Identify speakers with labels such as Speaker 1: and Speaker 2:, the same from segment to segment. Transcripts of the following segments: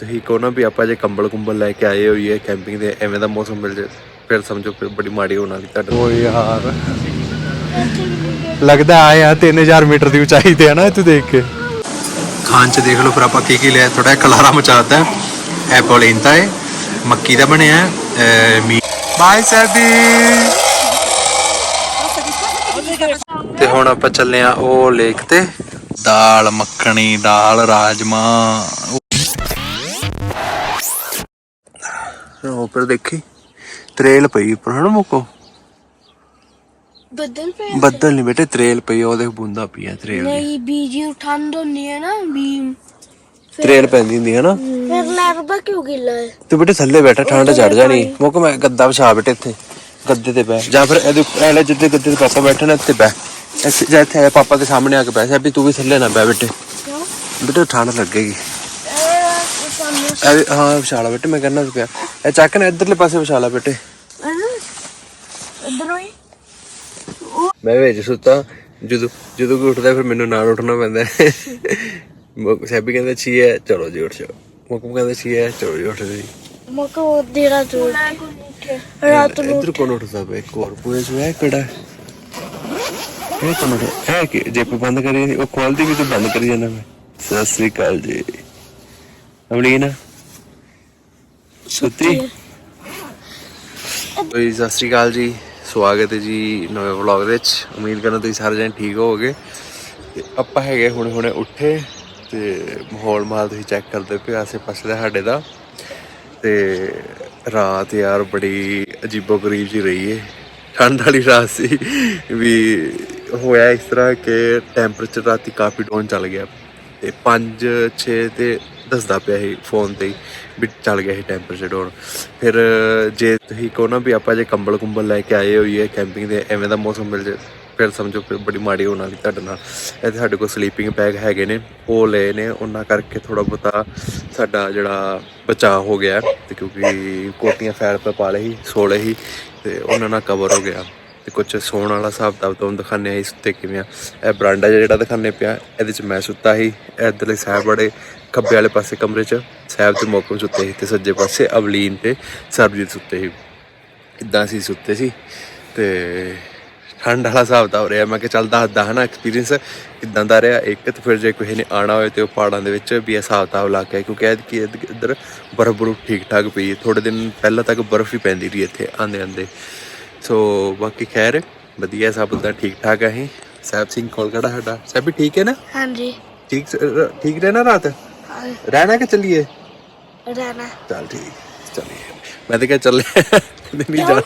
Speaker 1: ਤੁਸੀਂ ਕਹੋ ਨਾ ਵੀ ਆਪਾਂ ਜੇ ਕੰਬਲ ਕੁੰਬਲ ਲੈ ਕੇ ਆਏ ਹੋਈਏ ਕੈਂਪਿੰਗ ਦੇ ਐਵੇਂ ਦਾ ਮੌਸਮ ਮਿਲ ਜੇ ਫਿਰ ਸਮਝੋ ਫਿਰ ਬੜੀ ਮਾੜੀ ਹੋਣ ਵਾਲੀ ਤੁਹਾਡੇ
Speaker 2: ਓ ਯਾਰ। ਲੱਗਦਾ ਆਇਆ 3000 ਮੀਟਰ ਦੀ ਉਚਾਈ ਤੇ ਹੈ ਨਾ ਤੂੰ ਦੇਖ ਕੇ। ਖਾਣ ਚ ਦੇਖ ਲਓ ਫਿਰ ਆਪਾਂ ਕੀ ਕੀ ਲਿਆ ਥੋੜਾ ਖਲਾਰਾ ਮਚਾਤਾ। ਹੈ ਐਪਲ ਇੰਤਾ ਹੈ ਮੱਕੀ ਦਾ ਬਣਿਆ ਹੈ ਮੀ ਬਾਈ ਸੈਬੀ ਤੇ ਹੁਣ ਆਪਾਂ ਚੱਲੇ ਆ ਉਹ ਲੇਕ ਤੇ ਦਾਲ ਮੱਖਣੀ ਦਾਲ ਰਾਜਮਾ ਉਹ ਪਰ ਦੇਖੀ। ਤਰੇਲ ਪਈ ਉੱਪਰ ਹਨਾ ਮੁੱਕੋ
Speaker 3: ਬੱਦਲ ਪਏ
Speaker 2: ਬੱਦਲ ਨਹੀਂ ਬੇਟੇ ਤਰੇਲ ਪਈ ਆ, ਉਹ ਦੇਖ ਬੂੰਦਾ ਪਈਆ ਤਰੇਲ ਦੀ
Speaker 3: ਨਹੀਂ ਬੀਜੀ ਠੰਡ ਹੁੰਦੀ ਹੈ ਨਾ ਵੀ
Speaker 2: ਤਰੇਲ ਪੈਂਦੀ ਹੁੰਦੀ ਹੈ ਨਾ।
Speaker 3: ਫਿਰ ਲੱਗਦਾ ਕਿਉਂ ਗਿੱਲਾ ਹੈ?
Speaker 2: ਤੂੰ ਬੇਟੇ ਥੱਲੇ ਬੈਠਾ ਠੰਡ ਚੜ ਜਾਣੀ। ਮੁੱਕ ਮੈਂ ਗੱਦਾ ਵਿਛਾ ਬੇਟੇ ਇੱਥੇ ਗੱਦੇ ਤੇ ਬਹਿ। ਜਾਂ ਫਿਰ ਇਹਦੇ ਐਲੇ ਜਿੱਦੇ ਗੱਦੇ ਤੇ ਪਾਪਾ ਬੈਠੇ ਨੇ ਇੱਥੇ ਬਹਿ। ਇੱਥੇ ਜਾਂ ਇੱਥੇ ਪਾਪਾ ਦੇ ਸਾਹਮਣੇ ਆ ਕੇ ਬਹਿ ਵੀ ਤੂੰ ਵੀ ਥੱਲੇ ਨਾ ਬਹਿ ਬੇਟੇ।
Speaker 3: ਕਿਉਂ?
Speaker 2: ਬੇਟੇ ਠੰਡ ਲੱਗੇਗੀ।
Speaker 3: ਇਹ
Speaker 2: ਹਾਂ ਵਿਛਾਲਾ ਬੇਟੇ ਮੈਂ ਕਹਿੰਦਾ ਪਿਆ। ਇਹ ਚੱਕ ਨਾ ਇੱਧਰਲੇ ਪਾਸੇ ਵਿਛਾਲਾ ਬੇਟੇ।
Speaker 3: ਇਧਰੋਂ ਹੀ?
Speaker 1: ਮੈਂ ਵਿੱਚ ਸੁੱਤਾ। ਜਦੋਂ ਜਦੋਂ ਕੋਈ ਉੱਠਦਾ ਫਿਰ ਮੈਨੂੰ ਨਾਲ ਉੱਠਣਾ ਪੈਂਦਾ। ਮੁੱਕ ਸੈਬੀ ਕਹਿੰਦਾ ਛੀ ਹੈ ਚਲੋ ਜੀ ਉੱਠ ਜਾਓ। ਮੁੱਕਮ ਕਹਿੰਦਾ ਛੀ ਹੈ ਚਲੋ ਜੀ ਉੱਠ ਜੀ।
Speaker 3: ਮਕੋ ਦੇਰਾ ਤੋਂ ਰਾਤ ਨੂੰ
Speaker 1: ਇੱਧਰ ਕੋਣ ਉੱਠਦਾ ਪਿਆ? ਇੱਕ ਹੋਰ ਪੂਰੇ ਸੋ ਹੈ ਕਿਹੜਾ? ਇਹ ਕੋਣ ਹੈ ਕਿ ਜੇ ਕੋਈ ਬੰਦ ਕਰੀ ਜਾਂਦੀ, ਉਹ ਖੋਲਦੀ ਵੀ ਤੇ ਬੰਦ ਕਰੀ ਜਾਂਦਾ ਮੈਂ। ਸਤਿ ਸ੍ਰੀ ਅਕਾਲ ਜੀ। ਅਮਲੀਨਾ? ਸੁੱਤੀ? ਜੀ ਸਤਿ ਸ੍ਰੀ ਅਕਾਲ ਜੀ। ਸਵਾਗਤ ਹੈ ਜੀ ਨਵੇਂ ਵਲੌਗ ਵਿੱਚ। ਉਮੀਦ ਕਰਦਾ ਤੁਸੀਂ ਸਾਰੇ ਜਣੇ ਠੀਕ ਹੋਵੋਗੇ। ਤੇ ਆਪਾਂ ਹੈਗੇ ਹੁਣੇ ਹੁਣੇ ਉੱਠੇ ਤੇ ਮਾਹੌਲ ਮਾਲ ਤੁਸੀਂ ਚੈੱਕ ਕਰਦੇ ਪਏ ਆਸੇ ਪਾਸੇ ਦਾ ਸਾਡੇ ਦਾ। ਤੇ ਰਾਤ ਯਾਰ ਬੜੀ ਅਜੀਬੋ ਗਰੀਬ ਜੀ ਰਹੀ ਏ। ਠੰਡ ਵਾਲੀ ਰਾਤ ਸੀ ਵੀ ਹੋਇਆ ਇਸ ਤਰ੍ਹਾਂ ਕਿ ਟੈਂਪਰੇਚਰ ਰਾਤੀ ਕਾਫੀ ਡਾਊਨ ਚੱਲ ਗਿਆ। ਤੇ 5 6 ਤੇ ਦੱਸਦਾ ਪਿਆ ਸੀ ਫੋਨ ਤੇ ਹੀ ਵੀ ਚੱਲ ਗਿਆ ਸੀ ਟੈਂਪਰੇਚਰ ਡਾਊਨ ਫਿਰ ਜੇ ਤੁਸੀਂ ਕਹੋ ਨਾ ਵੀ ਆਪਾਂ ਜੇ ਕੰਬਲ ਕੁੰਬਲ ਲੈ ਕੇ ਆਏ ਹੋਈਏ ਕੈਂਪਿੰਗ ਦੇ, ਐਵੇਂ ਦਾ ਮੌਸਮ ਮਿਲ ਜੇ, ਫਿਰ ਸਮਝੋ ਫਿਰ ਬੜੀ ਮਾੜੀ ਹੋਣ ਵਾਲੀ ਤੁਹਾਡੇ ਨਾਲ। ਇੱਥੇ ਸਾਡੇ ਕੋਲ ਸਲੀਪਿੰਗ ਬੈਗ ਹੈਗੇ ਨੇ, ਉਹ ਲਏ ਨੇ, ਉਹਨਾਂ ਕਰਕੇ ਥੋੜਾ ਬਹੁਤਾ ਸਾਡਾ ਜਿਹੜਾ ਬਚਾਅ ਹੋ ਗਿਆ ਤੇ ਕਿਉਂਕਿ ਕੋਟੀਆਂ ਫੈਲ ਪੇ ਪਾ ਲਈ ਸੀ, ਸੋਲੇ ਸੀ ਤੇ ਉਹਨਾਂ ਨਾਲ ਕਵਰ ਹੋ ਗਿਆ। ਤੇ ਕੁਝ ਸੌਣ ਵਾਲਾ ਹਿਸਾਬ ਤਾਂ ਤੁਹਾਨੂੰ ਦਿਖਾਣੇ ਆ ਸੁੱਤੇ ਕਿਵੇਂ ਆ। ਇਹ ਬਰਾਂਡਾ ਜਿਹਾ ਜਿਹੜਾ ਦਿਖਾਣੇ ਪਿਆ, ਇਹਦੇ ਚ ਮੈਂ ਸੁੱਤਾ ਸੀ ਇਧਰਲੇ ਸਾਹਿਬ ਬੜੇ ਖੱਬੇ ਵਾਲੇ ਪਾਸੇ ਕਮਰੇ ਚ ਸਾਹਿਬ ਤੇ ਮੋਕਮ ਸੁੱਤੇ ਸੀ ਤੇ ਸੱਜੇ ਪਾਸੇ ਅਵਲੀਨ ਤੇ ਸਰਬਜੀਤ ਸੁੱਤੇ ਸੀ। ਇਦਾਂ ਅਸੀਂ ਸੁੱਤੇ ਸੀ ਤੇ ਠੰਡ ਵਾਲਾ ਹਿਸਾਬ ਤਾਂ ਹੋ ਰਿਹਾ। ਮੈਂ ਕਿਹਾ ਚੱਲ ਦੱਸਦਾ ਹਨਾ ਐਕਸਪੀਰੀਅੰਸ ਕਿਦਾਂ ਦਾ ਰਿਹਾ। ਇੱਕ ਤੇ ਫਿਰ ਜੇ ਕਿਸੇ ਨੇ ਆਣਾ ਹੋਏ ਤੇ ਉਹ ਪਹਾੜਾਂ ਦੇ ਵਿੱਚ ਵੀ ਹਿਸਾਬ ਤਾਬ ਲਾ ਕੇ ਕਿਉਂਕਿ ਐਦ ਕੀ ਇੱਧਰ ਬਰਫ਼ ਬਰਫ਼ ਠੀਕ ਠਾਕ ਪਈ ਥੋੜੇ ਦਿਨ ਪਹਿਲਾਂ ਤੱਕ ਬਰਫ਼ ਹੀ ਪੈਂਦੀ ਰਹੀ ਇੱਥੇ ਆਂਦੇ ਆਂਦੇ। ਸੋ ਬਾਕੀ ਖੈਰ ਵਧੀਆ ਸਭ ਦਾ ਠੀਕ ਠਾਕ ਹੈ ਸਾਹਿਬ ਸਿੰਘ ਕੋਲ ਕਿਹੜਾ ਸਾਡਾ? ਸਭ ਵੀ ਠੀਕ ਹੈ ਨਾ?
Speaker 3: ਹਾਂਜੀ।
Speaker 1: ਠੀਕ ਠੀਕ ਰਹਿਣਾ ਰਾਤ? ਰਹਿਣਾ ਕਿ ਚੱਲੀਏ?
Speaker 3: ਰਹਿਣਾ।
Speaker 1: ਚੱਲ ਠੀਕ ਚੱਲੀਏ। ਮੈਂ ਤਾਂ ਕਿਹਾ ਚੱਲੇ ਨਹੀਂ ਜਾਣਾ।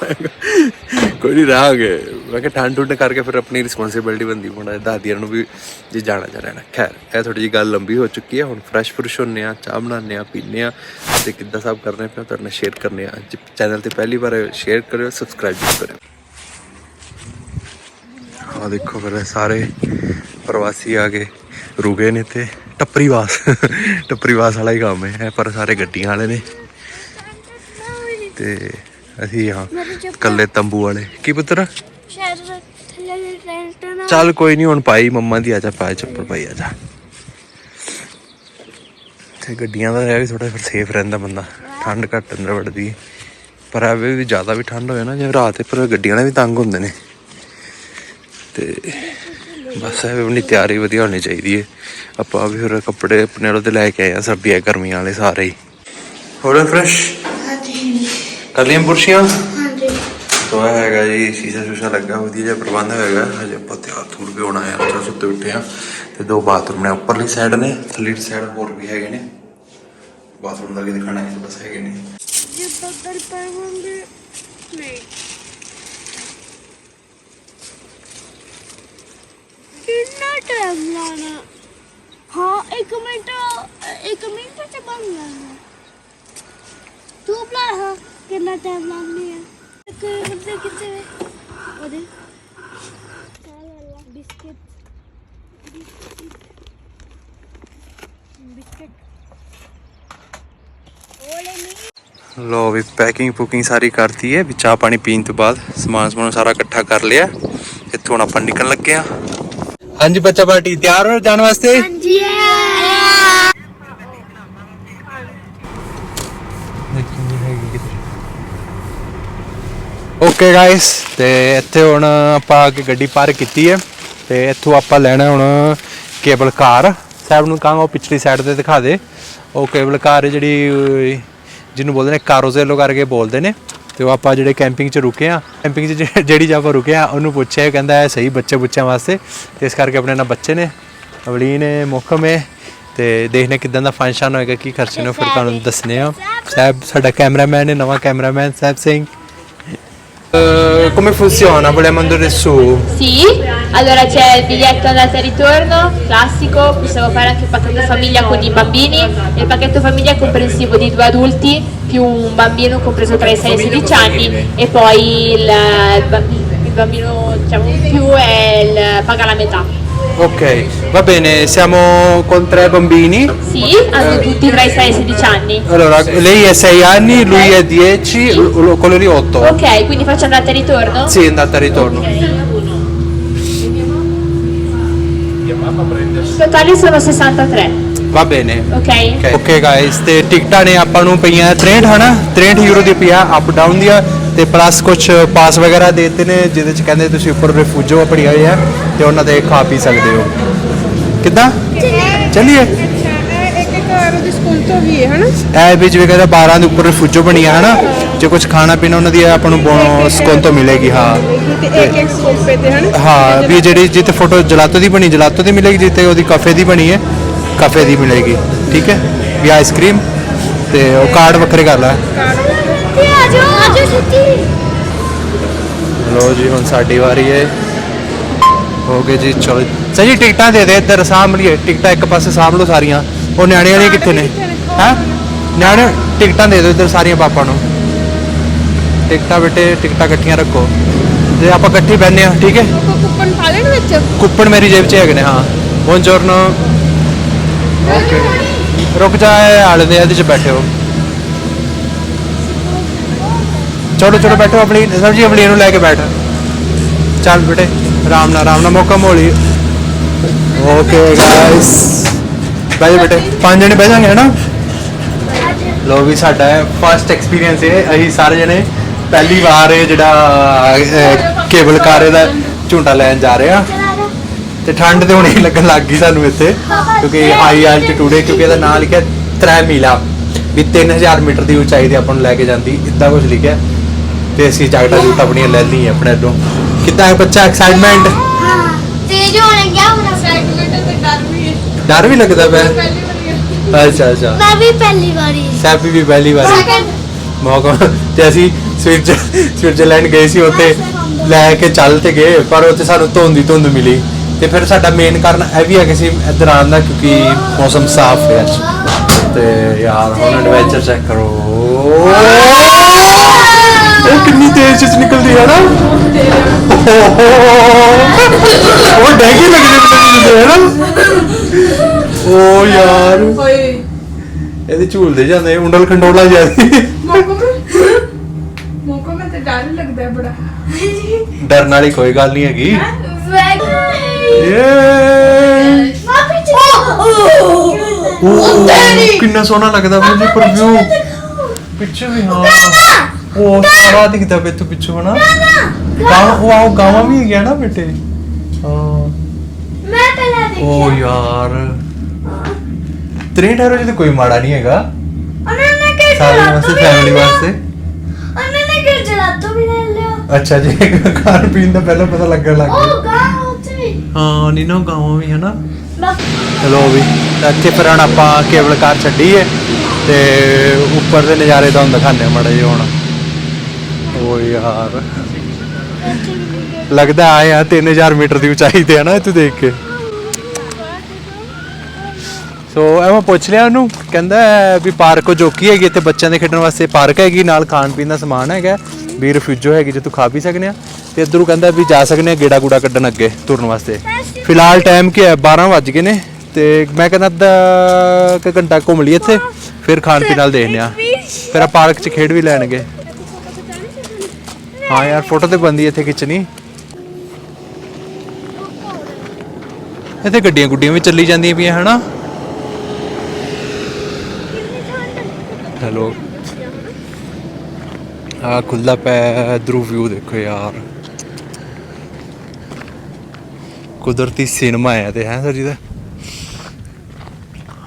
Speaker 1: ਕੋਈ ਨਹੀਂ ਰਹਾਂਗੇ। ਮੈਂ ਕਿਹਾ ਠੰਡ ਠੁੰਡ ਕਰਕੇ ਫਿਰ ਆਪਣੀ ਰਿਸਪੌਂਸਿਬਿਲਟੀ ਬੰਦੀ ਹੋਣਾ ਦਾਦੀਆਂ ਨੂੰ ਵੀ ਜੇ ਜਾਣਾ ਜਾ ਰਹਿਣਾ। ਖੈਰ ਇਹ ਥੋੜੀ ਜੀ ਗੱਲ ਲੰਬੀ ਹੋ ਚੁੱਕੀ ਹੈ। ਹੁਣ ਫਰੈਸ਼ ਫਰੁਸ਼ ਹੁੰਨੇ ਆ ਚਾਹ ਬਣਾਉਂਦੇ ਆ ਪੀਂਦੇ ਆ ਤੇ ਕਿੱਦਾਂ ਸਭ ਕਰਨੇ ਪਿਆ ਤੁਹਾਡੇ ਨਾਲ ਸ਼ੇਅਰ ਕਰਨੇ ਆ ਚੈਨਲ ਤੇ ਪਹਿਲੀ ਵਾਰ ਸ਼ੇਅਰ ਕਰਿਓ ਸਬਸਕ੍ਰਾਈਬ ਵੀ ਕਰਿਓ। ਆ ਦੇਖੋ ਫਿਰ ਸਾਰੇ ਪ੍ਰਵਾਸੀ ਆ ਕੇ ਰੁਕੇ ਨੇ ਤੇ ਟੱਪਰੀਵਾਸ। ਟੱਪਰੀਵਾਸ ਵਾਲਾ ਹੀ ਕੰਮ ਹੈ ਪਰ ਸਾਰੇ ਗੱਡੀਆਂ ਵਾਲੇ ਨੇ। ਤੇ ਅਸੀਂ ਹਾਂ ਕੱਲੇ ਤੰਬੂ ਵਾਲੇ। ਕੀ ਪੁੱਤਰ? ਚੱਲ ਕੋਈ ਨਹੀਂ ਹੁਣ ਪਾਈ ਮੰਮਾ ਦੀ ਆ ਜਾ ਪਾਏ ਚੱਪਲ ਪਾਈ ਆ ਜਾ। ਤੇ ਗੱਡੀਆਂ ਦਾ ਰਹਿ ਵੀ ਥੋੜਾ ਫਿਰ ਸੇਫ ਰਹਿੰਦਾ ਬੰਦਾ ਠੰਡ ਘੱਟ ਅੰਦਰ ਵੜਦੀ ਹੈ। ਪਰ ਐਵੇਂ ਵੀ ਜ਼ਿਆਦਾ ਵੀ ਠੰਡ ਹੋਏ ਨਾ ਜਿਵੇਂ ਰਾਤ ਤੇ ਪਰ ਗੱਡੀਆਂ ਵਾਲੇ ਵੀ ਤੰਗ ਹੁੰਦੇ ਨੇ। ਤੇ ਬਸ ਇਹ ਆਪਣੀ ਤਿਆਰੀ ਵਧੀਆ ਹੋਣੀ ਚਾਹੀਦੀ ਹੈ ਆਪਾਂ ਵੀ ਫਿਰ ਕੱਪੜੇ ਆਪਣੇ ਵਾਲੇ ਤੇ ਲੈ ਕੇ ਆਏ ਆ ਸਰਦੀਆਂ ਗਰਮੀਆਂ ਵਾਲੇ ਸਾਰੇ ਹੀ। ਹੋਰ ਫਰੈਸ਼?
Speaker 3: ਹਾਂਜੀ।
Speaker 1: ਕਰ ਲਈਆਂ ਬੁਰਸ਼ੀਆਂ?
Speaker 3: ਹਾਂਜੀ।
Speaker 1: ਤੋ ਇਹ ਹੈਗਾ ਜੀ ਸ਼ੀਸ਼ਾ ਸ਼ੂਸ਼ਾ ਲੱਗਾ ਵਧੀਆ ਜਿਹਾ ਪ੍ਰਬੰਧ ਹੈਗਾ। ਹਜੇ ਆਪਾਂ ਤਿਆਰ ਥੂਰ ਕੇ ਹੋਣਾ ਹੈ ਸੁੱਤੇ ਉੱਠੇ ਆ ਤੇ ਦੋ ਬਾਥਰੂਮ ਨੇ ਉੱਪਰਲੀ ਸਾਈਡ ਨੇ ਥੱਲੇਲੀ ਸਾਈਡ ਹੋਰ ਵੀ ਹੈਗੇ ਨੇ। ਬਾਥਰੂਮ ਦਾ ਕੀ ਦਿਖਾਣਾ ਹੈ ਬਸ ਹੈਗੇ ਨੇ।
Speaker 3: ਜੇ ਬੱਦਲ ਹੋਣਗੇ ਨਹੀਂ। ਕਿੰਨਾ ਟਾਈਮ ਲਾਣਾ ਹਾਂ, ਇੱਕ ਮਿੰਟ ਇੱਕ ਮਿੰਟ ਚ ਬਣ ਜਾਣਾ ਤੂੰ ਬਲਾ ਹਾਂ, ਕਿੰਨਾ ਟਾਈਮ ਲਾਉਣੀ ਹੈ ਇੱਕ ਬੰਦੇ ਕਿਤੇ ਉਹਦੇ। ਬਿਸਕਿਟ। ਬਿਸਕਿਟ। ਓਲੇ ਨਹੀਂ
Speaker 2: ਲੋ ਵੀ ਪੈਕਿੰਗ ਪੁਕਿੰਗ ਸਾਰੀ ਕਰਤੀ ਹੈ, ਵੀ ਚਾਹ ਪਾਣੀ ਪੀਣ ਤੋਂ ਬਾਅਦ ਸਮਾਨ ਸਮਾਨ ਸਾਰਾ ਇਕੱਠਾ ਕਰ ਲਿਆ। ਇੱਥੋਂ ਹੁਣ ਆਪਾਂ ਨਿਕਲਣ ਲੱਗੇ ਆ ਹਾਂਜੀ ਬੱਚਾ ਪਾਰਟੀ ਤਿਆਰ ਹੋ ਜਾਣ ਵਾਸਤੇ?
Speaker 3: ਹਾਂਜੀ
Speaker 2: ਓਕੇ ਗਾਇਸ ਤੇ ਇੱਥੇ ਹੁਣ ਆਪਾਂ ਅੱਗੇ ਗੱਡੀ ਪਾਰਕ ਕੀਤੀ ਹੈ ਤੇ ਇੱਥੋਂ ਆਪਾਂ ਲੈਣਾ ਹੁਣ ਕੇਬਲ ਕਾਰ ਸਾਹਿਬ ਨੂੰ ਕਹਾਂਗਾ ਉਹ ਪਿਛਲੀ ਸਾਈਡ ਤੇ ਦਿਖਾ ਦੇ। ਉਹ ਕੇਬਲ ਕਾਰ ਜਿਹੜੀ ਜਿਹਨੂੰ ਬੋਲਦੇ ਨੇ ਕਾਰੋਜ਼ੇਲੋ ਕਰਕੇ ਬੋਲਦੇ ਨੇ। ਤੇ ਉਹ ਆਪਾਂ ਜਿਹੜੇ ਕੈਂਪਿੰਗ 'ਚ ਰੁਕੇ ਆ ਕੈਂਪਿੰਗ 'ਚ ਜਿਹੜੀ ਜਗ੍ਹਾ ਰੁਕੇ ਆ ਉਹਨੂੰ ਪੁੱਛਿਆ ਕਹਿੰਦਾ ਇਹ ਸਹੀ ਬੱਚੇ ਬੁੱਚਿਆਂ ਵਾਸਤੇ। ਤੇ ਇਸ ਕਰਕੇ ਆਪਣੇ ਨਾਲ ਬੱਚੇ ਨੇ ਅਵਲੀਨ ਹੈ ਮੋਖਮ ਹੈ ਤੇ ਦੇਖਨੇ ਕਿਦਾਂ ਦਾ ਫੰਕਸ਼ਨ ਹੋਏਗਾ ਕੀ ਖਰਚੇ ਨੇ ਫਿਰ ਤੁਹਾਨੂੰ ਦੱਸਨੇ ਆ ਸਾਹਿਬ ਸਾਡਾ ਕੈਮਰਾਮੈਨ ਹੈ ਨਵਾਂ cameraman Sahib Singh. Come funziona? Vogliamo andare su?
Speaker 4: Sì, allora c'è il biglietto andata e ritorno, classico, possiamo fare anche il pacchetto famiglia con i bambini. Il pacchetto famiglia è comprensivo di due adulti più un bambino compreso tra i 6 e i 16 anni e poi il, il bambino, il bambino, diciamo in più è il, paga la metà.
Speaker 2: Ok, va bene, siamo con tre bambini.
Speaker 4: Sì, hanno tutti tra i 6 e i 16 anni.
Speaker 2: Allora, lei è 6 anni, lui è 10, l- quello lì 8.
Speaker 4: Ok, quindi faccio andata e ritorno?
Speaker 2: Sì, è andata e ritorno.
Speaker 4: Il totale sono 63,
Speaker 2: Va bene.
Speaker 4: ok?
Speaker 2: Okay guys ਤੇ ਟਿਕਟਾਂ ਨੇ ਆਪਾਂ ਨੂੰ ਪਈਆਂ 63 ਹਨਾ? 63 euro ਦੀ ਪਿਆ up down ਦੀਆਂ ਤੇ ਪਲੱਸ ਕੁਝ ਪਾਸ ਵਗੈਰਾ ਦੇ ਦਿੱਤੇ ਨੇ ਜਿਹਦੇ ਚ ਕਹਿੰਦੇ ਤੁਸੀਂ ਉੱਪਰ ਰਿਫੂਜੋ ਆਪਣੀ ਆਏ ਆ ਤੇ ਉਹਨਾਂ ਦੇ ਖਾ ਪੀ ਸਕਦੇ ਹੋ। ਕਿੱਦਾਂ? ਚੱਲੀਏ।
Speaker 5: ਇੱਕ ਇੱਕ ਦੀ ਸਕਿੰਟੋ ਵੀ ਹੈ ਹਨਾ?
Speaker 2: ਇਹ ਵੀ ਜਿਵੇਂ ਕਹਿੰਦਾ 12 ਦੇ ਉੱਪਰ ਰਿਫੂਜੋ ਬਣੀ ਆ ਹਨਾ? ਜੇ ਕੁਝ ਖਾਣਾ ਪੀਣਾ ਉਹਨਾਂ ਦੀ ਆਪਾਂ ਨੂੰ ਬੋਨੋ ਸਕੋਂਤੋ ਮਿਲੇਗੀ ਹਾਂ।
Speaker 5: ਤੇ ਇੱਕ ਇੱਕ ਤੇ ਹਨਾ?
Speaker 2: ਹਾਂ ਵੀ ਜਿਹੜੀ ਜਿੱਤੇ ਫੋਟੋ ਜਲਾਤੋ ਦੀ ਬਣੀ ਜਲਾਤੋ ਦੀ ਮਿਲੇਗੀ ਜਿੱਤੇ ਉਹਦੀ ਕਫੇ ਦੀ ਬਣੀ ਹੈ। ਕਫੇ ਦੀ ਮਿਲੇਗੀ ਠੀਕ ਹੈ? ਵੀ ਆਈਸਕ੍ਰੀਮ ਤੇ ਉਹ ਕਾਰਡ ਵੱਖਰੇ ਕਰ ਲੈ।
Speaker 3: ਤੇ ਆ ਜਾਓ ਆ ਜਾਓ ਛੁੱਟੀ
Speaker 2: ਲੋ ਜੀ ਹੁਣ ਸਾਡੀ ਵਾਰੀ ਹੈ। ਹੋ ਗਏ ਜੀ ਚਲੋ ਸਹੀ ਜੀ ਟਿਕਟਾਂ ਦੇ ਦੇ ਇੱਧਰ ਸਾਂਭ ਲਈਏ। ਟਿਕਟਾਂ ਇੱਕ ਪਾਸੇ ਸਾਂਭ ਲਓ ਸਾਰੀਆਂ। ਉਹ ਨਿਆਣੇ ਵਾਲੀਆਂ ਕਿੱਥੇ ਨੇ? ਹੈ? ਨਿਆਣੇ ਟਿਕਟਾਂ ਦੇ ਦਿਓ ਇੱਧਰ ਸਾਰੀਆਂ ਪਾਪਾ ਨੂੰ। ਟਿਕਟਾਂ ਬੇਟੇ ਟਿਕਟਾਂ ਇਕੱਠੀਆਂ ਰੱਖੋ। ਤੇ ਆਪਾਂ ਇਕੱਠੇ ਬੈਠਨੇ ਆ ਠੀਕ ਹੈ?
Speaker 5: ਕੁਪਨ ਪਾ ਲੈਣ ਵਿੱਚ।
Speaker 2: ਕੁੱਪਣ ਮੇਰੀ ਜੇਬ 'ਚ ਹੈਗੇ ਨੇ ਹਾਂ। ਬੋਨਜੋਰਨੋ ਓਕੇ ਰੁਕ ਜਾ, ਇਹ ਦੇ ਇਹਦੇ 'ਚ ਬੈਠੇ ਹੋ। ਚਲੋ ਬੈਠੋ ਆਪਣੀ, ਸਰ ਆਪਣੀ ਨੂੰ ਲੈ ਕੇ ਬੈਠ। ਚੱਲ ਬੇਟੇ, ਆਰਾਮ ਨਾਲ ਆਰਾਮ ਨਾਲ, ਮੌਕਾ ਮੋਲੀ ਓਕੇ ਗਾਇਸ ਬਹਿ ਬੇਟੇ, ਪੰਜ ਜਣੇ ਬਹਿ ਜਾਣਗੇ, ਹਨਾ? ਲੋ ਵੀ, ਸਾਡਾ ਫਰਸਟ ਐਕਸਪੀਰੀਅੰਸ ਹੈ ਅਸੀਂ ਸਾਰੇ ਜਣੇ ਪਹਿਲੀ ਵਾਰ ਇਹ ਜਿਹੜਾ ਕੇਬਲ ਕਾਰੇ ਦਾ ਝੂਟਾ ਲੈਣ ਜਾ ਰਹੇ ਆ। ਤੇ ਠੰਡ ਤੇ ਹੁਣੇ ਲੱਗਣ ਲੱਗ ਗਈ ਸਾਨੂੰ ਇੱਥੇ ਕਿਉਂਕਿ ਹਾਈ ਐਲਟੀਟਿਊਡ ਹੈ ਕਿਉਂਕਿ ਇਹਦਾ ਨਾਂ ਲਿਖਿਆ 3 ਮੀਲਾ ਵੀ 3000 ਮੀਟਰ ਦੀ ਉਚਾਈ ਤੇ ਆਪਾਂ ਨੂੰ ਲੈ ਕੇ ਜਾਂਦੀ ਇਦਾਂ ਕੁਝ ਲਿਖਿਆ। ਤੇ ਅਸੀਂ ਜੈਕਟਾਂ ਜੂਟ ਆਪਣੀਆਂ ਲੈ ਲਈਆਂ ਆਪਣੇ ਅੱਡੋਂ। ਕਿੱਦਾਂ ਹੈ ਬੱਚਾ ਐਕਸਾਈਟਮੈਂਟ
Speaker 3: ਹਾਂ ਤੇਜ ਹੋਣ ਗਿਆ ਹੁਣ
Speaker 5: ਸੈਗਮੈਂਟ ਤੇ ਡਰ ਵੀ ਹੈ।
Speaker 2: ਡਰ ਵੀ ਲੱਗਦਾ ਪਿਆ। ਅੱਛਾ ਅੱਛਾ।
Speaker 3: ਮੈਂ ਵੀ ਪਹਿਲੀ ਵਾਰੀ।
Speaker 2: ਸੈਪੀ ਵੀ ਪਹਿਲੀ ਵਾਰ। ਮੌਕਾ। ਤੇ ਅਸੀਂ ਸਵਿਟਜ਼ ਸਵਿਟਜ਼ਰਲੈਂਡ ਗਏ ਸੀ ਉੱਥੇ ਲੈ ਕੇ ਚੱਲ ਤੇ ਗਏ ਪਰ ਉੱਥੇ ਸਾਨੂੰ ਧੁੰਦ ਹੀ ਧੁੰਦ ਮਿਲੀ। ਤੇ ਫਿਰ ਸਾਡਾ ਮੇਨ ਕਾਰਨ ਇਹ ਵੀ ਹੈ ਕਿ ਅਸੀਂ ਇੱਧਰ ਆਉਣ ਦਾ ਕਿਉਂਕਿ ਮੌਸਮ ਸਾਫ਼ ਹੈ ਅੱਜ। ਤੇ ਯਾਰ ਹੁਣ ਐਡਵੈਂਚਰ ਚੈੱਕ ਕਰੋ। ਉਹ ਕਿੰਨੀ ਤੇਜ਼ ਚ ਨਿਕਲਦੀ ਹੈ ਨਾ? ਉਹ ਡੈਗੀ ਲੱਗਦੇ ਮੈਨੂੰ ਹੈ ਨਾ? ਉਹ ਯਾਰ। ਇਹਦੇ ਝੂਲਦੇ ਜਾਂਦੇ ਉਂਡਲ ਖੰਡੋਲਾ ਜਾਂਦੀ
Speaker 5: ਮੌਕੋ ਮੈਂ ਮੌਕੋ ਮੈਂ ਤੇ ਡਰ ਲੱਗਦਾ ਹੈ ਬੜਾ।
Speaker 2: ਡਰਨ ਵਾਲੀ ਕੋਈ ਗੱਲ ਨਹੀਂ ਹੈਗੀ। ਏ
Speaker 3: ਮਾਂ ਪਿੱਛੇ
Speaker 2: ਉਹ ਕਿੰਨਾ ਸੋਹਣਾ ਲੱਗਦਾ ਮੈਨੂੰ ਜੀ ਪਰਵਿਊ ਪਿੱਛੇ ਵੀ ਹਾਂ। ਉਹ ਸਾਰਾ ਦਿਖਦਾ ਪਿਆ ਤੂੰ ਪਿੱਛੋਂ ਹਨਾ। ਗਾਵਾਂ ਉਹ ਆਓ ਗਾਵਾਂ ਵੀ ਹੈਗੀਆਂ ਨਾ ਬੇਟੇ। ਹਾਂ।
Speaker 3: ਮੈਂ ਪਹਿਲਾਂ ਦੇਖਿਆ।
Speaker 2: ਉਹ ਯਾਰ। 63 ਜੀ ਤੇ ਕੋਈ ਮਾੜਾ ਨਹੀਂ ਹੈਗਾ।
Speaker 3: ਉਹਨਾਂ ਨੇ ਕਿ
Speaker 2: ਸਾਰੇ ਵਾਸਤੇ ਫੈਮਿਲੀ ਵਾਸਤੇ।
Speaker 3: ਉਹਨਾਂ ਨੇ ਕਿ ਜਲਾਤੋ ਵੀ ਲੈ ਲਿਆ?
Speaker 2: ਅੱਛਾ ਜੀ ਖਾਣ ਪੀਣ ਦਾ ਪਹਿਲਾਂ ਪਤਾ ਲੱਗਣ ਲੱਗ ਗਿਆ। ਹਾਂ ਨੀਨੋ ਗਾਵਾਂ ਵੀ ਹਨਾ? ਚਲੋ ਵੀ। ਇੱਥੇ ਫਿਰ ਹੁਣ ਆਪਾਂ ਕੇਬਲ ਕਾਰ ਛੱਡੀ ਹੈ ਤੇ ਉੱਪਰ ਦੇ ਨਜ਼ਾਰੇ ਤੁਹਾਨੂੰ ਦਿਖਾਣੇ ਮੜਾ ਜਿਹਾ ਹੁਣ। ਓ ਯਾਰ। ਲੱਗਦਾ ਆਇਆ 3000 ਮੀਟਰ ਦੀ ਉਚਾਈ ਤੇ ਹੈ ਨਾ ਇੱਥੇ ਦੇਖ ਕੇ। ਸੋ ਮੈਂ ਪੁੱਛ ਲਿਆ ਉਹਨੂੰ ਕਹਿੰਦਾ ਵੀ ਪਾਰਕ ਜੋਕੀ ਹੈਗੀ ਇੱਥੇ ਬੱਚਿਆਂ ਦੇ ਖੇਡਣ ਵਾਸਤੇ ਪਾਰਕ ਹੈਗੀ ਨਾਲ ਖਾਣ ਪੀਣ ਦਾ ਸਮਾਨ ਹੈਗਾ। ਵੀ ਰਿਫਿਊਜੋ ਹੈਗੀ ਜੇ ਤੂੰ ਖਾ ਪੀ ਸਕਨੇ ਆ। ਤੇ ਇੱਧਰੋਂ ਕਹਿੰਦਾ ਵੀ ਜਾ ਸਕਨੇ ਆ ਗੇੜਾ ਗੂੜਾ ਕੱਢਣ ਅੱਗੇ ਤੁਰਨ ਵਾਸਤੇ। ਫਿਲਹਾਲ ਟਾਈਮ ਕੀ ਹੈ? 12 ਵੱਜ ਗਏ ਨੇ ਤੇ ਮੈਂ ਕਹਿੰਦਾ ਅੱਧਾ ਕੁ ਘੰਟਾ ਘੁੰਮ ਲਈ ਇੱਥੇ ਫਿਰ ਖਾਣ ਪੀਣ ਨਾਲ ਦੇਖਨੇ ਆ ਫਿਰ ਆ ਪਾਰਕ 'ਚ ਖੇਡ ਵੀ ਲੈਣਗੇ। ਹਾਂ ਯਾਰ ਫੋਟੋ ਤੇ ਬੰਦੀ ਇੱਥੇ ਖਿੱਚਣੀ। ਇੱਥੇ ਗੱਡੀਆਂ ਗੁੱਡੀਆਂ ਵੀ ਚੱਲੀ ਜਾਂਦੀਆਂ ਪਈਆਂ ਹਨਾ? ਹੈਲੋ। ਆ ਖੁੱਲਾ ਪਿਆ ਇਧਰੋਂ ਵਿਊ ਦੇਖੋ ਯਾਰ। ਕੁਦਰਤੀ ਸਿਨੇਮਾ ਹੈ ਤੇ, ਹੈ ਸਰ ਜੀ ਦਾ?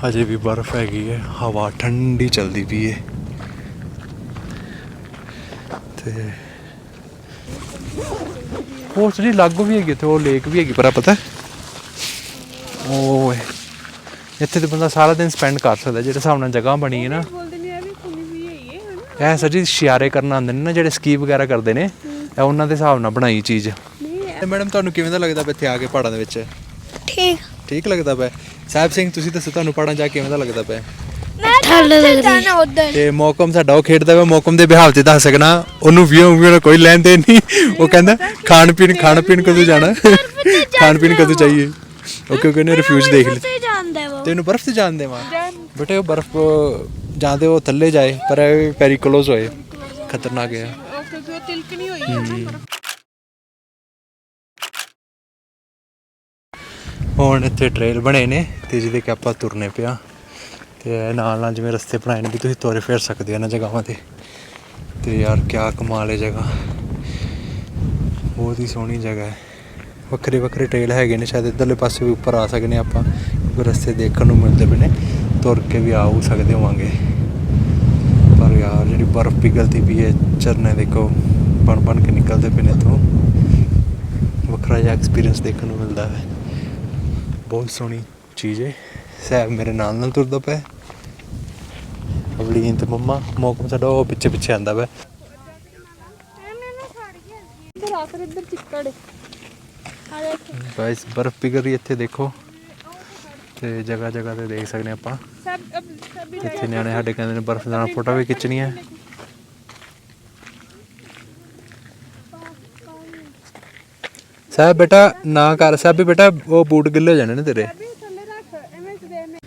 Speaker 2: ਹਜੇ ਵੀ ਬਰਫ਼ ਹੈਗੀ ਹੈ, ਹਵਾ ਠੰਡੀ ਚੱਲਦੀ ਪਈ ਹੈ। ਤੇ ਉਹ ਜਿਹੜੀ ਲਾਗੋ ਵੀ ਹੈਗੀ ਤੇ ਉਹ ਲੇਕ ਵੀ ਹੈਗੀ, ਪਰ ਪਤਾ? ਉਹ ਇੱਥੇ ਤੇ ਬੰਦਾ ਸਾਰਾ ਦਿਨ ਸਪੈਂਡ ਕਰ ਸਕਦਾ, ਜਿਹੜੇ ਹਿਸਾਬ ਨਾਲ ਜਗ੍ਹਾ ਬਣੀ ਹੈ ਨਾ
Speaker 5: ਬੋਲਦੇ ਨੇ ਆ ਵੀ ਖੁੱਲੀ ਵੀ ਹੈਗੀ ਹੈ ਹਨਾ
Speaker 2: ਇਹ ਸਰ ਜੀ ਸ਼ਿਆਰੇ ਕਰਨ ਆਉਂਦੇ ਨੇ ਨਾ ਜਿਹੜੇ ਸਕੀ ਵਗੈਰਾ ਕਰਦੇ ਨੇ ਇਹ ਉਹਨਾਂ ਦੇ ਹਿਸਾਬ ਨਾਲ ਬਣਾਈ ਚੀਜ਼। ਤੇ ਮੈਡਮ ਤੁਹਾਨੂੰ ਕਿਵੇਂ ਦਾ ਲੱਗਦਾ ਪਿਆ ਇੱਥੇ ਆ ਕੇ ਪਹਾੜਾਂ ਦੇ ਵਿੱਚ?
Speaker 3: ਠੀਕ।
Speaker 2: ਠੀਕ ਲੱਗਦਾ ਪਿਆ? ਸਾਹਿਬ ਸਿੰਘ ਤੁਸੀਂ ਦੱਸੋ ਤੁਹਾਨੂੰ ਪਹਾੜਾਂ ਜਾ ਕੇ ਕਿਵੇਂ ਦਾ ਲੱਗਦਾ ਪਿਆ?
Speaker 3: ਮੈਂ ਠੰਡ ਲੱਗਦੀ। ਨਾ ਉਧਰ।
Speaker 2: ਤੇ ਮੌਕਮ ਸਾਡਾ ਉਹ ਖੇਡਦਾ ਵਾ ਮੌਕਮ ਦੇ ਬਿਹਾਵ ਤੇ ਦੱਸ ਸਕਣਾ ਉਹਨੂੰ ਵੀਓ ਵੀਓ ਕੋਈ ਲੈਣ ਦੇ ਨਹੀਂ। ਉਹ ਕਹਿੰਦਾ ਖਾਣ ਪੀਣ ਖਾਣ ਪੀਣ ਕਦੋਂ ਜਾਣਾ? ਖਾਣ ਪੀਣ ਕਦੋਂ ਚਾਹੀਏ ਓਕੇ ਓਕੇ ਨੇ ਰਿਫਿਊਜ ਦੇਖ ਲਈ।
Speaker 3: ਜਾਂਦੇ
Speaker 2: ਤੈਨੂੰ ਬਰਫ਼ ਤੇ ਜਾਣ ਦੇਵਾਂ ਬੇਟੇ ਉਹ ਬਰਫ਼ ਜਾਂਦੇ ਉਹ ਥੱਲੇ ਜਾਏ ਪਰ ਇਹ ਪੈਰੀ ਕਲੋਜ਼ ਹੋਏ। ਖਤਰਨਾਕ ਹੈ।
Speaker 5: ਉਹ ਕਿਉਂਕਿ ਉਹ ਤਿਲਕ ਨਹੀਂ ਹੋਈ ਹੈ। ਨਾ
Speaker 2: ਹੁਣ ਇੱਥੇ ਟ੍ਰੇਲ ਬਣੇ ਨੇ ਤੇ ਜਿਹਦੇ ਕਿ ਆਪਾਂ ਤੁਰਨੇ ਪਿਆ। ਤੇ ਇਹ ਨਾਲ ਨਾਲ ਜਿਵੇਂ ਰਸਤੇ ਬਣਾਏ ਨੇ ਵੀ ਤੁਸੀਂ ਤੁਰੇ ਫਿਰ ਸਕਦੇ ਹੋ ਇਹਨਾਂ ਜਗ੍ਹਾਵਾਂ ਤੇ। ਤੇ ਯਾਰ ਕਿਆ ਕਮਾਲ ਹੈ ਜਗ੍ਹਾ। ਬਹੁਤ ਹੀ ਸੋਹਣੀ ਜਗ੍ਹਾ ਹੈ। ਵੱਖਰੇ ਵੱਖਰੇ ਟ੍ਰੇਲ ਹੈਗੇ ਨੇ ਸ਼ਾਇਦ ਇੱਧਰਲੇ ਪਾਸੇ ਵੀ ਉੱਪਰ ਆ ਸਕਦੇ ਆਪਾਂ ਕਿਉਂਕਿ ਰਸਤੇ ਦੇਖਣ ਨੂੰ ਮਿਲਦੇ ਪਏ ਨੇ। ਤੁਰ ਕੇ ਵੀ ਆਉ ਸਕਦੇ ਹੋਵਾਂਗੇ। ਪਰ ਯਾਰ ਜਿਹੜੀ ਬਰਫ਼ ਪਿਘਲਦੀ ਵੀ ਹੈ ਝਰਨੇ ਦੇਖੋ ਬਣ ਬਣ ਕੇ ਨਿਕਲਦੇ ਪਏ ਨੇ ਇੱਥੋਂ। ਵੱਖਰਾ ਜਿਹਾ ਐਕਸਪੀਰੀਅੰਸ ਦੇਖਣ ਨੂੰ ਮਿਲਦਾ ਹੈ। ਬਹੁਤ ਸੋਹਣੀ ਚੀਜ਼ ਹੈ। ਸਹਿਬ ਮੇਰੇ ਨਾਲ ਨਾਲ ਤੁਰਦਾ ਪਿਆ ਅਵਲੀਨ ਤੇ ਮੰਮਾ ਮੌਕਮ ਸਾਡਾ ਉਹ ਪਿੱਛੇ ਪਿੱਛੇ ਆਂਦਾ ਵਾ
Speaker 5: ਇੱਧਰ ਆ ਫਿਰ ਇੱਧਰ ਚਿੱਕੜ। ਹੈ।
Speaker 2: ਗਾਇਸ ਬਰਫ਼ ਪਿਘਲ ਰਹੀ ਇੱਥੇ ਦੇਖੋ। ਤੇ ਜਗ੍ਹਾ ਜਗ੍ਹਾ ਤੇ ਦੇਖ ਸਕਦੇ ਆਪਾਂ। ਇੱਥੇ ਨਿਆਣੇ ਸਾਡੇ ਕਹਿੰਦੇ ਨੇ ਬਰਫ਼ ਦੇ ਨਾਲ ਫੋਟੋ ਵੀ ਖਿੱਚਣੀ ਹੈ। ਸਾਹਿਬ ਬੇਟਾ ਨਾ ਕਰ ਸਾਹਿਬ ਬੇਟਾ ਉਹ ਬੂਟ ਗਿੱਲੇ ਹੋ ਜਾਣੇ ਨੇ ਤੇਰੇ।
Speaker 5: ਨੇ।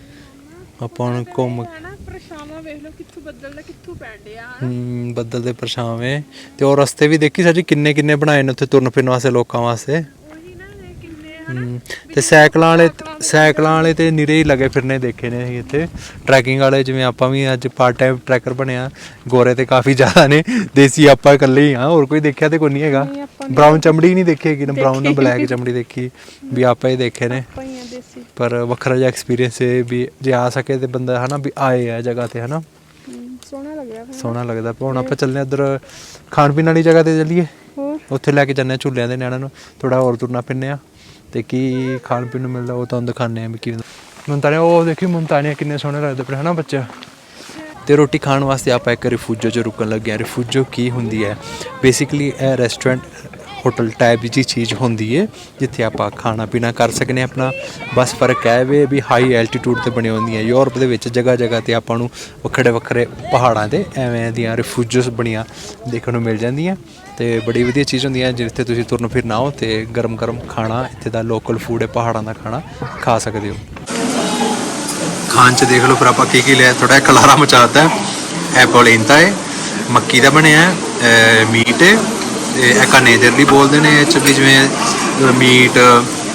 Speaker 2: ਆਪਾਂ ਹੁਣ ਘੁੰਮ
Speaker 5: ਪਰਛਾਵਾਂ ਵੇਖ ਲਓ ਕਿੱਥੋਂ ਬੱਦਲ ਦਾ ਕਿੱਥੋਂ ਡਿਆ।
Speaker 2: ਹਮ, ਬੱਦਲ ਦੇ ਪਰਛਾਵੇਂ। ਤੇ ਉਹ ਰਸਤੇ ਵੀ ਦੇਖੀ ਸਾਜੀ ਕਿੰਨੇ ਕਿੰਨੇ ਬਣਾਏ ਨੇ ਉੱਥੇ ਤੁਰਨ ਫਿਰਨ ਵਾਸਤੇ ਲੋਕਾਂ ਵਾਸਤੇ।
Speaker 5: ਨਾ
Speaker 2: ਹਮ, ਤੇ ਸਾਈਕਲਾਂ ਵਾਲੇ ਸਾਈਕਲਾਂ ਵਾਲੇ ਤੇ ਨਿਰੇ ਹੀ ਲੱਗੇ ਫਿਰਨੇ ਦੇਖੇ ਨੇ ਅਸੀਂ ਇੱਥੇ। ਟਰੈਕਿੰਗ ਵਾਲੇ ਜਿਵੇਂ ਆਪਾਂ ਵੀ ਅੱਜ ਪਾਰਟ ਟਾਈਮ ਟਰੈਕਰ ਬਣਿਆ ਗੋਰੇ ਤੇ ਕਾਫੀ ਜ਼ਿਆਦਾ ਨੇ ਦੇਸੀ ਆਪਾਂ ਇਕੱਲੇ ਹੀ ਆ ਹੋਰ ਕੋਈ ਦੇਖਿਆ ਤੇ ਕੋਈ ਨਹੀਂ ਹੈਗਾ। ਬ੍ਰਾਊਨ ਚਮੜੀ ਨਹੀਂ ਦੇਖੀ ਹੈਗੀ ਨਾ ਬ੍ਰਾਊਨ ਨਾ ਬਲੈਕ ਚਮੜੀ ਦੇਖੀ। ਵੀ ਆਪਾਂ ਹੀ ਦੇਖੇ ਨੇ।
Speaker 5: ਪਈਆਂ ਦੇਸੀ।
Speaker 2: ਪਰ ਵੱਖਰਾ ਜਿਹਾ ਐਕਸਪੀਰੀਅੰਸ ਹੈ ਵੀ ਜੇ ਆ ਸਕੇ ਤੇ ਬੰਦਾ ਹਨਾ ਵੀ ਆਏ ਆ ਜਗ੍ਹਾ ਤੇ ਹਨਾ।
Speaker 5: ਹਮ, ਸੋਹਣਾ ਲੱਗਿਆ ਫਿਰ।
Speaker 2: ਸੋਹਣਾ ਲੱਗਦਾ। ਪਰ ਹੁਣ ਆਪਾਂ ਚੱਲਦੇ ਹਾਂ ਉੱਧਰ ਖਾਣ ਪੀਣ ਵਾਲੀ ਜਗ੍ਹਾ ਤੇ ਚੱਲੀਏ।
Speaker 5: ਹੋਰ?
Speaker 2: ਉੱਥੇ ਲੈ ਕੇ ਜਾਂਦੇ ਹਾਂ ਝੂਲਿਆਂ ਦੇ ਨਿਆਣਿਆਂ ਨੂੰ। ਥੋੜਾ ਹੋਰ ਤੁਰਨਾ ਫਿਰਨੇ ਆ। ਤੇ ਕੀ ਖਾਣ ਪੀਣ ਨੂੰ ਮਿਲਦਾ ਉਹ ਤੁਹਾਨੂੰ ਦਿਖਾਣੇ ਆ ਵੀ ਕੀ ਮੁੰਤਾਨੇ ਉਹ ਦੇਖੀ ਮੁੰਤਾਨੇ ਕਿੰਨੇ ਸੋਹਣੇ ਲੱਗਦੇ ਪਏ, ਹਨਾ ਬੱਚਾ? ਤੇ ਰੋਟੀ ਖਾਣ ਵਾਸਤੇ ਆਪਾਂ ਇੱਕ ਰਿਫਿਊਜੋ 'ਚ ਰੁਕਣ ਲੱਗੇ ਆ ਰਿਫੂਜੋ ਕੀ ਹੁੰਦੀ ਹੈ? ਬੇਸਿਕਲੀ ਇਹ ਰੈਸਟੋਰੈਂਟ ਹੋਟਲ ਟਾਈਪ ਦੀ ਚੀਜ਼ ਹੁੰਦੀ ਹੈ, ਜਿੱਥੇ ਆਪਾਂ ਖਾਣਾ ਪੀਣਾ ਕਰ ਸਕਨੇ ਆਪਣਾ। ਬਸ ਫ਼ਰਕ ਹੈ ਵੇ ਵੀ ਹਾਈ ਐਲਟੀਟਿਊਡ ਤੇ ਬਣੀ ਹੁੰਦੀਆਂ। ਯੂਰਪ ਦੇ ਵਿੱਚ ਜਗ੍ਹਾ ਜਗ੍ਹਾ ਤੇ ਆਪਾਂ ਨੂੰ ਵੱਖਰੇ ਵੱਖਰੇ ਪਹਾੜਾਂ ਤੇ ਐਵੇਂ ਦੀਆਂ ਰਿਫੂਜੋਸ ਬਣੀਆਂ ਦੇਖਣ ਨੂੰ ਮਿਲ ਜਾਂਦੀਆਂ। ਤੇ ਬੜੀ ਵਧੀਆ ਚੀਜ਼ ਹੁੰਦੀ ਹੈ, ਜਿੱਥੇ ਤੁਸੀਂ ਤੁਰਨ ਫਿਰਨਾ ਆਓ ਤੇ ਗਰਮ ਗਰਮ ਖਾਣਾ, ਇੱਥੇ ਦਾ ਲੋਕਲ ਫੂਡ ਹੈ, ਪਹਾੜਾਂ ਦਾ ਖਾਣਾ ਖਾ ਸਕਦੇ ਹੋ। ਖਾਣ ਚ ਦੇਖ ਲਓ ਫਿਰ ਆਪਾਂ ਕੀ ਕੀ ਲਿਆ ਥੋੜਾ ਕਲਾਰਾ ਮਚਾਤਾ ਹੈ। ਪੋਲੇਂਟਾ ਹੈ, ਮੱਕੀ ਦਾ ਬਣਿਆ ਹੈ ਮੀਟ ਹੈ, ਤੇ ਇਹ ਕਨੇਦਰਲੀ ਬੋਲਦੇ ਨੇ ਇਹ ਚ ਵੀ ਜਿਵੇਂ ਮੀਟ,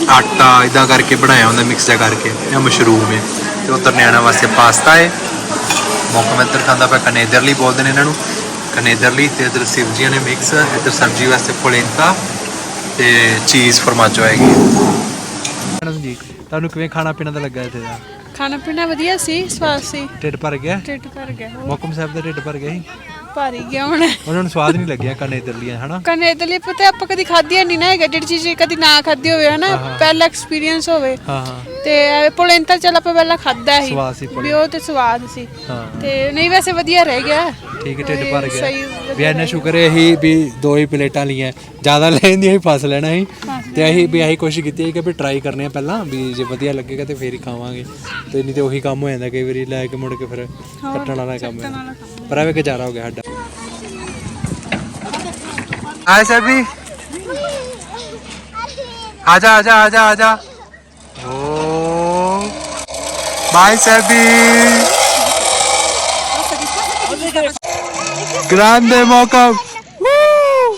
Speaker 2: ਆਟਾ ਇਦਾਂ ਕਰਕੇ ਬਣਾਇਆ ਹੁੰਦਾ ਮਿਕਸ ਜਿਹਾ ਕਰਕੇ, ਇਹ ਮਸ਼ਰੂਮ ਹੈ। ਤੇ ਉੱਤਰ ਨਿਆਣਾ ਵਾਸਤੇ ਪਾਸਤਾ ਹੈ। ਮੌਕਾ ਮੈਂ ਇੱਧਰ ਖਾਂਦਾ ਪਿਆ ਕਨੇਦਰਲੀ ਬੋਲਦੇ ਨੇ ਇਹਨਾਂ ਨੂੰ। ਕਨੇਦਰਲੀ ਤੇ ਇੱਧਰ ਸਬਜ਼ੀਆਂ ਨੇ ਮਿਕਸ ਇੱਧਰ ਸਬਜ਼ੀ ਵਾਸਤੇ ਪੋਲੇਂਟਾ ਤੇ ਚੀਜ਼ ਫਰਮਾਜੋ ਜੀ ਤੁਹਾਨੂੰ ਕਿਵੇਂ ਖਾਣਾ ਪੀਣਾ ਦਾ ਲੱਗਾ ਇੱਥੇ ਦਾ?
Speaker 5: ਖਾਣਾ ਪੀਣਾ ਵਧੀਆ ਸੀ ਸਵਾਦ ਸੀ।
Speaker 2: ਢਿੱਡ ਭਰ ਗਿਆ?
Speaker 5: ਢਿੱਡ ਭਰ ਗਿਆ
Speaker 2: ਮੌਕਮ ਸਾਹਿਬ ਦਾ ਢਿੱਡ ਭਰ ਗਿਆ ਸੀ?
Speaker 5: ਭਰ ਹੀ ਗਿਆ ਹੁਣ।
Speaker 2: ਉਹਨਾਂ ਨੂੰ ਸਵਾਦ ਨਹੀਂ ਲੱਗਿਆ ਕਨੇ ਦਰਲੀਆਂ ਹਨਾ?
Speaker 5: ਕਨੇ ਲਈ ਪਤਾ ਆਪਾਂ ਕਦੀ ਖਾਧੀਆਂ ਨਹੀਂ ਨਾ ਹੈਗਾ ਜਿਹੜੀ ਚੀਜ਼ ਕਦੀ ਨਾ ਖਾਧੀ ਹੋਵੇ ਹਨਾ? ਪਹਿਲਾ ਐਕਸਪੀਰੀਅੰਸ ਹੋਵੇ।
Speaker 2: ਹਾਂ ਹਾਂ।
Speaker 5: ਤੇ ਪੋਲੈਂਟਾ ਚੱਲ ਆਪਾਂ ਪਹਿਲਾਂ ਖਾਦਾ ਸੀ।
Speaker 2: ਸਵਾਦ ਸੀ
Speaker 5: ਵੀ ਉਹ ਤੇ ਸਵਾਦ ਸੀ।
Speaker 2: ਹਾਂ।
Speaker 5: ਤੇ ਨਹੀਂ ਵੈਸੇ ਵਧੀਆ ਰਹਿ ਗਿਆ।
Speaker 2: ਠੀਕ ਹੈ ਢਿੱਡ ਭਰ ਗਿਆ
Speaker 5: ਸਹੀ
Speaker 2: ਵੀ ਇੰਨਾ ਸ਼ੁਕਰ ਹੈ ਅਸੀਂ ਵੀ ਦੋ ਹੀ ਪਲੇਟਾਂ ਲਈਆਂ ਜ਼ਿਆਦਾ ਲੈਣ ਦੀ ਅਸੀਂ ਫਸ ਲੈਣਾ ਸੀ ਤੇ ਅਸੀਂ ਵੀ ਅਸੀਂ ਕੋਸ਼ਿਸ਼ ਕੀਤੀ ਹੈ ਕਿ ਵੀ ਟਰਾਈ ਕਰਨੇ ਆ ਪਹਿਲਾਂ ਵੀ ਜੇ ਵਧੀਆ ਲੱਗੇਗਾ ਤੇ ਫੇਰ ਹੀ ਖਾਵਾਂਗੇ ਤੇ ਨਹੀਂ ਤੇ ਉਹੀ ਕੰਮ ਹੋ ਜਾਂਦਾ ਕਈ ਵਾਰੀ ਲੈ ਕੇ ਮੁੜ ਕੇ ਫਿਰ ਕੱਟਣ ਵਾਲਾ ਕੰਮ ਹੈ ਪਰ ਐਵੇਂ ਗੁਜ਼ਾਰਾ ਹੋ ਗਿਆ ਸਾਡਾ ਆਏ ਸਭੀ आजा आजा आजा आजा ओ बाय सभी Grande Moco. ¡Woo!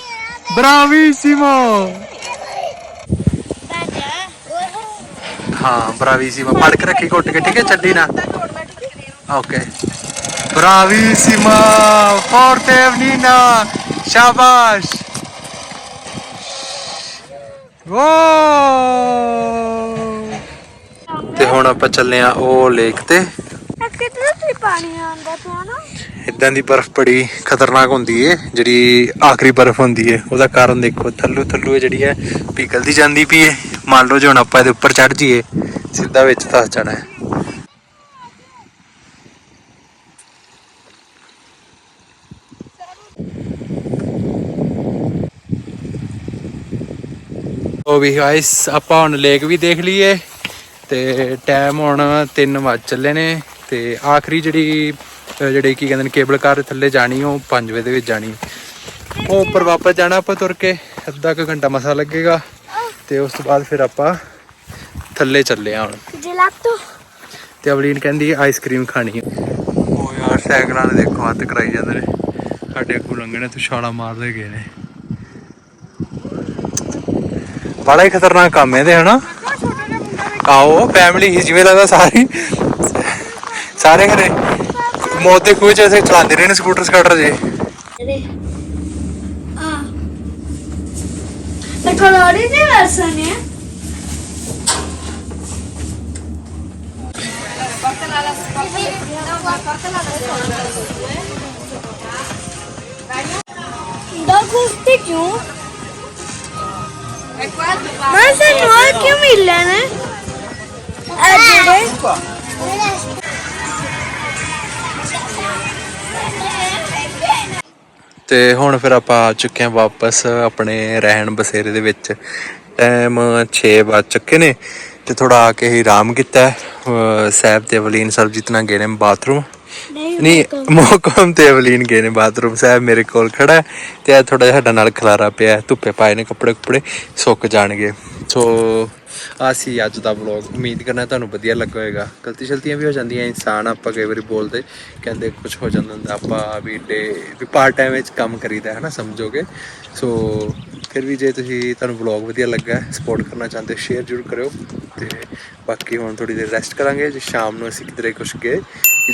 Speaker 2: Bravísimo. ਹਾਂ ਬਰਾਵੀਸੀਮਾ ਫੜ ਕੇ ਰੱਖੀ ਘੁੱਟ ਕੇ ਠੀਕ ਹੈ ਛੱਡੀ ਨਾ ਓਕੇ ਬਰਾਵੀਸੀਮਾ ਫੋਰਤੇ ਨੀਨਾ ਸ਼ਾਬਾਸ਼ ਵੋ ਤੇ ਹੁਣ ਆਪਾਂ ਚੱਲੇ ਆ ਉਹ ਲੇਕ ਤੇ।
Speaker 3: ਕਿਤਨਾ ਪਾਣੀ ਆਉਂਦਾ ਪਿਆ ਨਾ?
Speaker 2: ਇਦਾਂ ਦੀ ਬਰਫ਼ ਬੜੀ ਖਤਰਨਾਕ ਹੁੰਦੀ ਏ, ਜਿਹੜੀ ਆਖਰੀ ਬਰਫ਼ ਹੁੰਦੀ ਏ। ਉਹਦਾ ਕਾਰਨ ਦੇਖੋ, ਥੱਲੂ ਥੱਲੂ ਜਿਹੜੀ ਹੈ ਪਿਘਲਦੀ ਜਾਂਦੀ ਪਈ ਏ। ਮੰਨ ਲਓ ਜੇ ਹੁਣ ਆਪਾਂ ਇਹਦੇ ਉੱਪਰ ਚੜ ਜਾਈਏ, ਸਿੱਧਾ ਵਿੱਚ ਫਸ ਜਾਣਾ ਹੈ ਉਹ ਵੀ ਗਾਇਸ ਆਪਾਂ ਹੁਣ ਲੇਕ ਵੀ ਦੇਖ ਲਈਏ, ਤੇ ਟਾਈਮ ਹੁਣ 3 ਵੱਜ ਚੱਲੇ ਨੇ, ਤੇ ਆਖਰੀ ਜਿਹੜੀ ਜਿਹੜੀ ਕੀ ਕਹਿੰਦੇ ਨੇ ਕੇਬਲ ਕਾਰ ਥੱਲੇ ਜਾਣੀ ਉਹ 5 ਵਜੇ ਦੇ ਵਿੱਚ ਜਾਣੀ। ਉਹ ਉੱਪਰ ਵਾਪਸ ਜਾਣਾ ਆਪਾਂ ਤੁਰ ਕੇ ਅੱਧਾ ਕੁ ਘੰਟਾ ਮਸਾ ਲੱਗੇਗਾ। ਤੇ ਉਸ ਤੋਂ ਬਾਅਦ ਫਿਰ ਆਪਾਂ ਥੱਲੇ ਚੱਲੇ ਆ ਹੁਣ।
Speaker 3: ਜਲਾਤੋ।
Speaker 2: ਤੇ ਅਵਲੀਨ ਕਹਿੰਦੀ ਆਈਸਕ੍ਰੀਮ ਖਾਣੀ ਹੈ। ਉਹ ਯਾਰ ਸਾਈਕਲਾਂ ਦੇ ਦੇਖੋ ਹੱਥ ਕਰਾਈ ਜਾਂਦੇ ਨੇ। ਸਾਡੇ ਕੋਲ ਲੰਘਣੇ ਤੇ ਛਾਲਾ ਮਾਰਦੇ ਗਏ ਨੇ। ਬੜਾ ਹੀ ਖਤਰਨਾਕ ਕੰਮ ਹੈ ਇਹਦੇ ਹਨਾ? ਆਓ ਫੈਮਿਲੀ ਹੀ ਜਿਵੇਂ ਲੱਗਦਾ ਸਾਰੀ ਸਾਰੇ ਘਰੇ। ਮੌਤ ਦੇ ਖੂਹ ਚ ਐਸੇ ਚਲਾਉਂਦੇ ਰਹੇ ਨੇ ਸਕੂਟਰ ਸਕਾਟਰ ਜੇ
Speaker 3: Ah. La colori diversa, ne? Da gusto più? Ma se no è più mille, ne? Agire?
Speaker 2: ਤੇ ਹੁਣ ਫਿਰ ਆਪਾਂ ਆ ਚੁੱਕੇ ਹਾਂ ਵਾਪਸ ਆਪਣੇ ਰਹਿਣ ਬਸੇਰੇ ਦੇ ਵਿੱਚ ਟਾਈਮ 6 ਵੱਜ ਚੁੱਕੇ ਨੇ ਤੇ ਥੋੜਾ ਆ ਕੇ ਹੀ ਆਰਾਮ ਕੀਤਾ ਹੈ। ਸਾਹਿਬ ਤੇ ਵਲੀਨ ਸਾਹਿਬ ਨਾਲ ਗਏ ਨੇ ਬਾਥਰੂਮ ਨਹੀਂ ਮੋਕਮ ਤੇ ਅਵਲੀਨ ਗਏ ਨੇ ਬਾਥਰੂਮ ਸਾਹਿਬ ਮੇਰੇ ਕੋਲ ਖੜਾ ਤੇ ਆ ਥੋੜਾ ਜਿਹਾ ਸਾਡਾ ਨਾਲ ਖਲਾਰਾ ਪਿਆ। ਧੁੱਪੇ ਪਾਏ ਨੇ ਕੱਪੜੇ ਕੁਪੜੇ ਸੁੱਕ ਜਾਣਗੇ ਸੋ ਆ ਸੀ ਅੱਜ ਦਾ ਵਲੌਗ ਉਮੀਦ ਕਰਨਾ ਤੁਹਾਨੂੰ ਵਧੀਆ ਲੱਗਾ ਹੋਵੇਗਾ ਗਲਤੀ ਸ਼ਲਤੀਆਂ ਵੀ ਹੋ ਜਾਂਦੀਆਂ ਇਨਸਾਨ ਆਪਾਂ ਕਈ ਵਾਰੀ ਬੋਲਦੇ ਕਹਿੰਦੇ ਕੁਝ ਹੋ ਜਾਂਦਾ ਹੁੰਦਾ ਆਪਾਂ ਵੀ ਡੇ ਵੀ ਪਾਰਟ ਟਾਈਮ ਵਿੱਚ ਕੰਮ ਕਰੀਦਾ ਹੈ ਨਾ ਸਮਝੋਗੇ ਸੋ ਫਿਰ ਵੀ ਜੇ ਤੁਸੀਂ ਤੁਹਾਨੂੰ ਵਲੌਗ ਵਧੀਆ ਲੱਗਾ ਸਪੋਰਟ ਕਰਨਾ ਚਾਹੁੰਦੇ ਸ਼ੇਅਰ ਜ਼ਰੂਰ ਕਰਿਓ। ਤੇ ਬਾਕੀ ਹੁਣ ਥੋੜੀ ਦੇਰ ਰੈਸਟ ਕਰਾਂਗੇ ਜੇ ਸ਼ਾਮ ਨੂੰ ਅਸੀਂ ਕਿਧਰੇ ਕੁਝ ਗਏ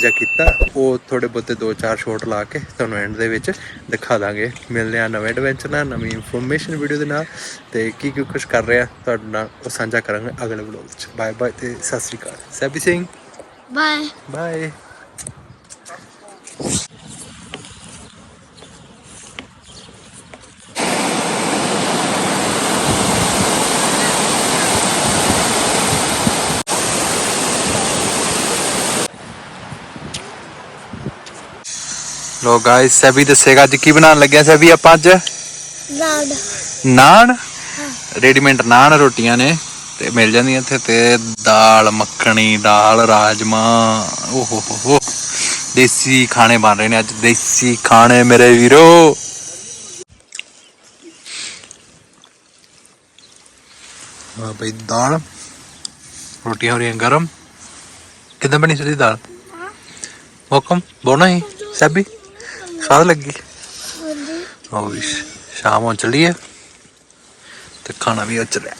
Speaker 2: ਜਾਂ ਕੀਤਾ ਉਹ ਥੋੜੇ ਬਹੁਤੇ ਦੋ ਚਾਰ ਸ਼ਾਟ ਲਾ ਕੇ ਤੁਹਾਨੂੰ ਐਂਡ ਦੇ ਵਿੱਚ ਦਿਖਾ ਦਾਂਗੇ। ਮਿਲਦੇ ਆ ਨਵੇਂ ਐਡਵੈਂਚਰ ਨਾਲ ਨਵੀਂ ਇਨਫੋਰਮੇਸ਼ਨ ਵੀਡੀਓ ਦੇ ਨਾਲ। ਤੇ ਕੀ ਕੀ ਕੁਝ ਕਰ ਰਿਹਾ ਤੁਹਾਡੇ ਨਾਲ ਉਹ ਸਾਂਝਾ ਕਰਾਂਗੇ ਅਗਲੇ ਵਲੌਗ 'ਚ। ਬਾਏ ਬਾਏ ਤੇ ਸਤਿ ਸ਼੍ਰੀ ਅਕਾਲ। ਸੈਬੀ ਸਿੰਘ।
Speaker 3: बाय
Speaker 2: ਬਾਏ ਲੋ ਗਾਇਸ ਸਭੀ ਦੱਸੇਗਾ ਅੱਜ ਕੀ ਬਣਾਉਣ ਲੱਗਿਆ ਸਭੀ ਆਪਾਂ ਅੱਜ?
Speaker 3: लाड
Speaker 2: ਨਾਨ? ਰੈਡੀਮੇਡ ਨਾਨ ਰੋਟੀਆਂ ਨੇ ਤੇ ਮਿਲ ਜਾਂਦੀਆਂ ਇੱਥੇ ਤੇ ਦਾਲ ਮੱਖਣੀ ਦਾਲ ਰਾਜਮਾ ਓਹ ਹੋ ਹੋ ਹੋ ਦੇਸੀ ਖਾਣੇ ਬਣ ਰਹੇ ਨੇ ਅੱਜ ਦੇਸੀ ਖਾਣੇ ਮੇਰੇ ਵੀਰੋ। ਆ ਬਈ ਦਾਲ ਰੋਟੀਆਂ ਹੋ ਰਹੀਆਂ ਗਰਮ। ਕਿਦਾਂ ਬਣੀ ਸਦੀ ਦਾਲ? ਹੁਕਮ ਬੋਣਾ ਹੀ ਸਭੀ? ਸਵਾਦ ਲੱਗੀ? ਉਹ ਵੀ ਸ਼ਾਮ ਹੋ ਚੱਲੀ ਹੈ ਤੇ ਖਾਣਾ ਵੀ ਉੱਚ ਰਿਹਾ